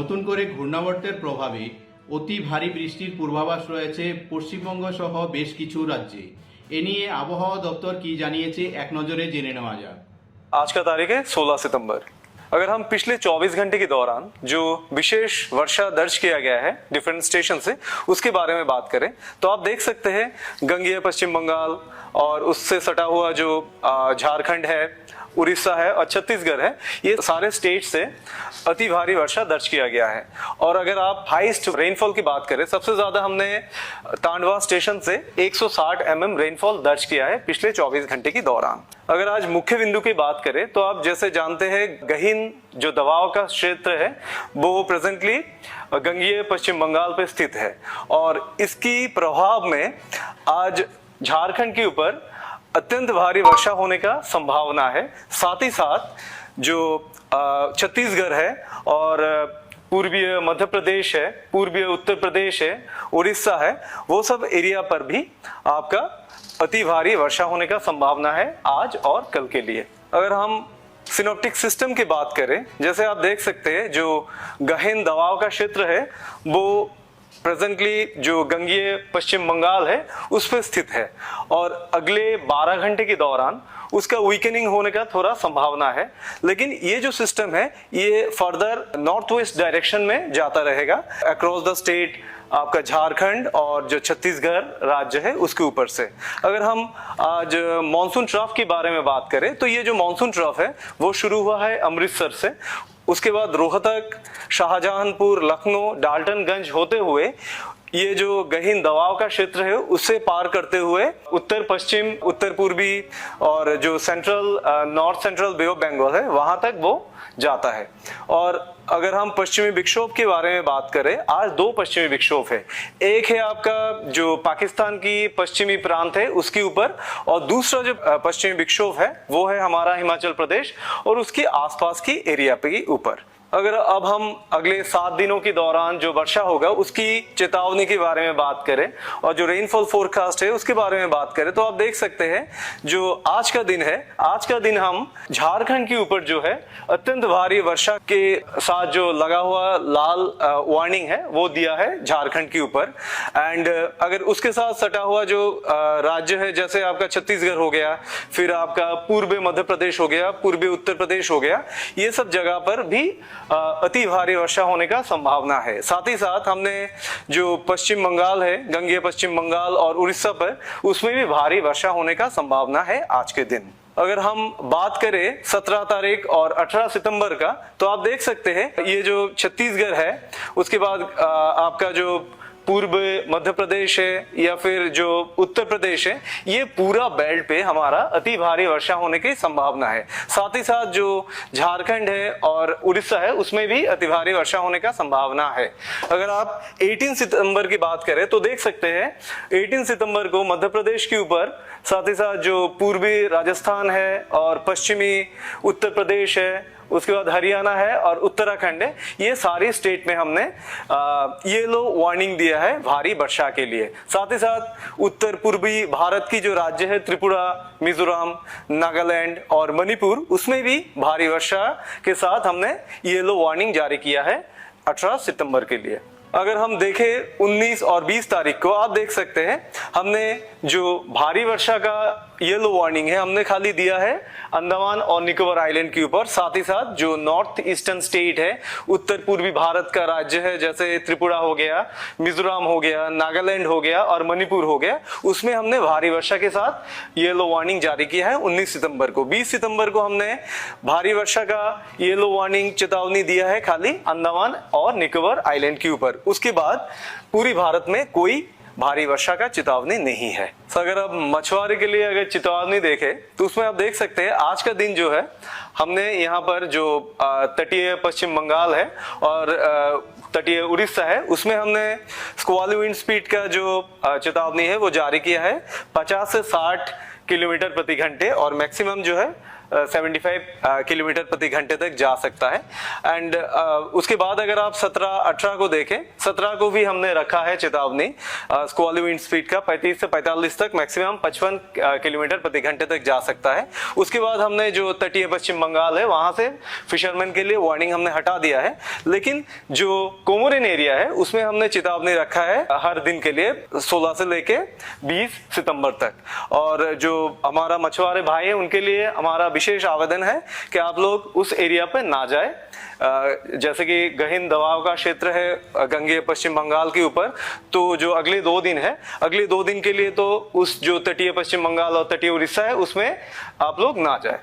নতুন করে ঘূর্ণাবর্তের প্রভাবে অতি ভারী বৃষ্টির পূর্বাভাস রয়েছে পশ্চিমবঙ্গ সহ বেশ কিছু রাজ্যে এ নিয়ে আবহাওয়া দপ্তর কি জানিয়েছে এক নজরে জেনে নেওয়া যাক आज का तारीख है 16 सितंबर अगर हम पिछले 24 घंटे के दौरान जो विशेष वर्षा दर्ज किया गया है डिफरेंट स्टेशन से उसके बारे में बात करें तो आप देख सकते हैं गंगेय पश्चिम बंगाल और उससे सटा हुआ जो आ, झारखंड है उड़ीसा है और छत्तीसगढ़ है, ये सारे स्टेट से अति भारी वर्षा दर्ज किया गया है। और अगर आप हाईएस्ट रेनफॉल की बात करें, सबसे ज़्यादा हमने तांडवा स्टेशन से 160 mm रेनफॉल दर्ज किया है पिछले 24 घंटे के दौरान। अगर आज मुख्य बिंदु की बात करें तो आप जैसे जानते हैं, गहीन जो दबाव का क्षेत्र है, वो प्रेजेंटली गंगीय पश्चिम बंगाल पर स्थित है। और इसकी प्रभाव में आज झारखंड के ऊपर अत्यंत भारी वर्षा होने का संभावना है। साथ ही साथ जो छत्तीसगढ़ है और पूर्वीय मध्य प्रदेश है, पूर्वीय उत्तर प्रदेश है उड़ीसा है, वो सब एरिया पर भी आपका अति भारी वर्षा होने का संभावना है आज और कल के लिए। अगर हम सिनोप्टिक सिस्टम की बात करें, जैसे आप देख सकते हैं, जो गहन दबाव का क्षेत्र है, वो प्रेजेंटली जो गंगीय पश्चिम बंगाल है, उस पर स्थित है। और अगले 12 घंटे के दौरान, उसका वीकनिंग होने का थोड़ा संभावना है। लेकिन ये जो सिस्टम है, ये फर्दर नॉर्थ वेस्ट डायरेक्शन में जाता रहेगा। अक्रॉस द स्टेट आपका झारखंड और जो छत्तीसगढ़ राज्य है उसके ऊपर से। अगर हम आज मानसून ट्रफ के बारे में बात करें तो ये जो मानसून ट्रफ है, वो शुरू हुआ है अमृतसर से। उसके बाद रोहतक शाहजहानपुर लखनऊ, डाल्टनगंज होते हुए ये जो गहीन दबाव का क्षेत्र है उससे पार करते हुए उत्तर, पश्चिम, उत्तर, पूर्वी और जो central north central bay of Bengal है, वहाँ तक वो जाता है। और अगर हम पश्चिमी विक्षोभ के बारे में बात करें, आज दो पश्चिमी विक्षोभ है। एक है आपका जो पाकिस्तान की पश्चिमी प्रांत है, उसके ऊपर, और दूसरा जो पश्चिमी विक्षोभ है, वो है हमारा हिमाचल प्रदेश और उसके आसपास की एरिया पे ऊपर। अगर अब हम अगले सात दिनों के दौरान जो वर्षा होगा, उसकी चेतावनी के बारे में बात करें और जो रेनफॉल फोरकास्ट है, उसके बारे में बात करें तो आप देख सकते हैं जो आज का दिन है, आज का दिन हम झारखंड के ऊपर जो है, अत्यंत भारी वर्षा के साथ जो लगा हुआ लाल वार्निंग है, वो दिया है झारखंड के ऊपर। एंड अगर उसके साथ सटा हुआ जो राज्य है, जैसे आपका छत्तीसगढ़ हो गया, फिर आपका पूर्वी मध्य प्रदेश हो गया, पूर्वी उत्तर प्रदेश हो गया, ये सब जगह पर भी अति भारी वर्षा होने का संभावना है। साथ ही साथ हमने जो पश्चिम बंगाल है, गंगे पश्चिम बंगाल और उड़ीसा पर, उसमें भी भारी वर्षा होने का संभावना है आज के दिन। अगर हम बात करें 17 तारीख और 18 सितंबर का तो आप देख सकते हैं, ये जो छत्तीसगढ़ है, उसके बाद आपका जो पूर्व मध्य प्रदेश है या फिर जो उत्तर प्रदेश है, ये पूरा बेल्ट पे हमारा अति भारी वर्षा होने की संभावना है। साथ ही साथ जो झारखंड है और उड़ीसा है, उसमें भी अति भारी वर्षा होने का संभावना है। अगर आप 18 सितंबर की बात करें तो देख सकते हैं 18 सितंबर को मध्य प्रदेश के ऊपर, साथ ही साथ जो पूर्वी राजस्थान है और पश्चिमी उत्तर प्रदेश है उसके बाद हरियाणा है और उत्तराखंड है। ये सारे स्टेट में हमने येलो वार्निंग दिया है भारी वर्षा के लिए। साथ ही साथ उत्तर पूर्वी भारत की जो राज्य है, त्रिपुरा, मिजोरम, नागालैंड और मणिपुर, उसमें भी भारी वर्षा के साथ हमने येलो वार्निंग जारी किया है 18 सितंबर के लिए। अगर हम देखें 19 और 20 तारीख को, आप देख सकते हैं, हमने जो भारी वर्षा का येलो वार्निंग है, हमने खाली दिया है अंडमान और निकोबार आइलैंड के ऊपर। साथ ही साथ जो नॉर्थ ईस्टर्न स्टेट है, उत्तर पूर्वी भारत का राज्य है, जैसे त्रिपुरा हो गया, मिजोरम हो गया, नागालैंड हो गया और मणिपुर हो गया, उसमें हमने भारी वर्षा के साथ येलो वार्निंग जारी किया है 19 सितंबर को। 20 सितंबर को हमने भारी वर्षा का येलो वार्निंग चेतावनी दिया है खाली अंडमान और निकोबार आइलैंड के ऊपर। उसके बाद पूरी भारत में कोई भारी वर्षा का चेतावनी नहीं है। तो अगर आप मछुआरे के लिए अगर चेतावनी देखें तो उसमें आप देख सकते हैं, आज का दिन जो है, हमने यहाँ पर जो तटीय पश्चिम बंगाल है और तटीय उड़ीसा है, उसमें हमने स्क्वाली विंड स्पीड का जो चेतावनी है, वो जारी किया है 50 से 60 किलोमीटर प्रति घंटे और मैक्सिमम जो है सेवेंटी फाइव किलोमीटर प्रति घंटे तक जा सकता है। एंड उसके बाद अगर आप 17 18 को देखें 17 को भी हमने रखा है चेतावनी स्क्वाली विंड स्पीड का 35 से 45 तक मैक्सिमम 55 किलोमीटर प्रति घंटे तक जा सकता है। उसके बाद हमने जो तटीय पश्चिम बंगाल है, वहाँ से फिशरमैन के लिए वार्निंग हमने हटा दिया है। लेकिन जो कोमोरिन एरिया है, उसमें हमने चेतावनी रखा है, हर दिन के लिए 16 से लेके 20 सितंबर तक। और जो हमारा मछुआरे भाई है, उनके लिए हमारा विशेष आवेदन है कि आप लोग उस एरिया पर ना जाए। जैसे कि गहन दबाव का क्षेत्र है गंगे पश्चिम बंगाल के ऊपर तो जो अगले दो दिन है, अगले दो दिन के लिए तो उस जो तटीय पश्चिम बंगाल और तटीय उड़ीसा है, उसमें आप लोग ना जाए।